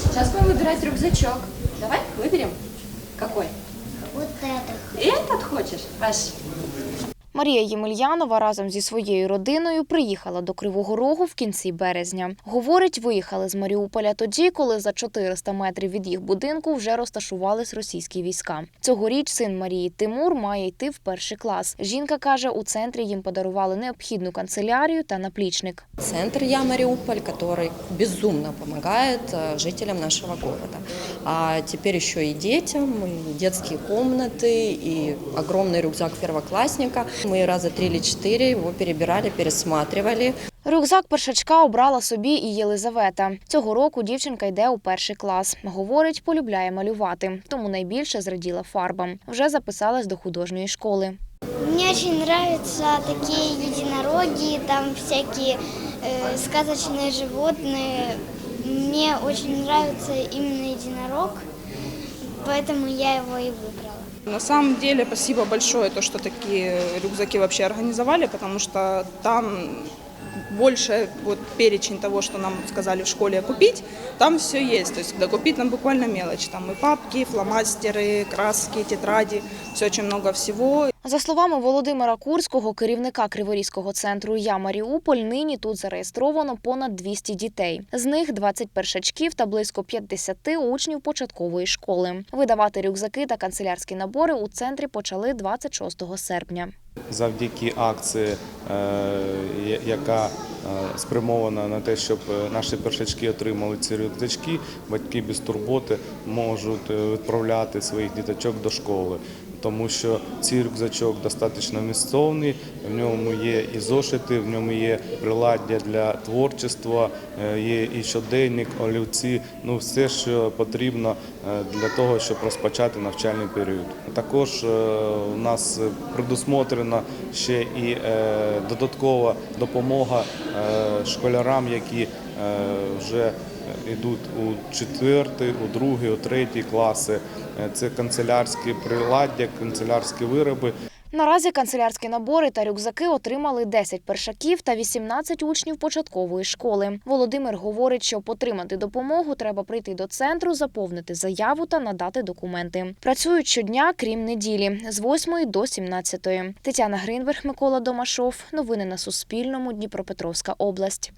Сейчас будем выбирать рюкзачок. Давай, выберем. Какой? Вот это. Этот хочешь? Паш. Марія Ємельянова разом зі своєю родиною приїхала до Кривого Рогу в кінці березня. Говорить, виїхали з Маріуполя тоді, коли за 400 метрів від їх будинку вже розташувались російські війська. Цьогоріч син Марії Тимур має йти в перший клас. Жінка каже, у центрі їм подарували необхідну канцелярію та наплічник. Центр «Я Мариуполь», который безумно помогает э, жителям нашего города. А теперь еще и детям, и детские комнаты, и огромный рюкзак первоклассника. Мы раза три или четыре его перебирали, пересматривали. Рюкзак першачка обрала собі і Єлизавета. Цього року дівчинка йде у перший клас. Говорить, полюбляє малювати, тому найбільше зраділа фарбам. Вже записалась до художньої школи. Мне очень нравятся такие единороги, там всякие э, сказочные животные. Мне очень нравится именно единорог, поэтому я его и выбрала. На самом деле, спасибо большое, то, что такие рюкзаки вообще организовали, потому что там больше вот перечень того, что нам сказали в школе купить, там все есть. То есть докупить нам буквально мелочь. Там и папки, и фломастеры, краски, тетради, все очень много всего. За словами Володимира Курського, керівника Криворізького центру Я Маріуполь, нині тут зареєстровано понад 200 дітей. З них 20 першачків та близько 50 учнів початкової школи. Видавати рюкзаки та канцелярські набори у центрі почали 26 серпня. завдяки акції, е, яка е, спрямована на те, щоб е, наші першачки отримали ці рюкзачки, батьки без турботи можуть відправляти своїх діточок до школи. Тому що цей рюкзачок достатньо місцовний, в ньому є і зошити, в ньому є приладдя для творчества, е, є і щоденник, олівці, ну все, що потрібно е, для того, щоб розпочати навчальний період. Також е, у нас предусмотрена ще і додаткова допомога школярам, які вже йдуть у четвертий, у другий, у третій класи. Е, Це канцелярські приладдя, канцелярські вироби. Наразі канцелярські набори та рюкзаки отримали 10 першаків та 18 учнів початкової школи. Володимир говорить, щоб отримати допомогу, треба прийти до центру, заповнити заяву та надати документи. Працюють щодня, крім неділі, з 8 до 17. Тетяна Гринверг, Микола Домашов. Новини на Суспільному. Дніпропетровська область.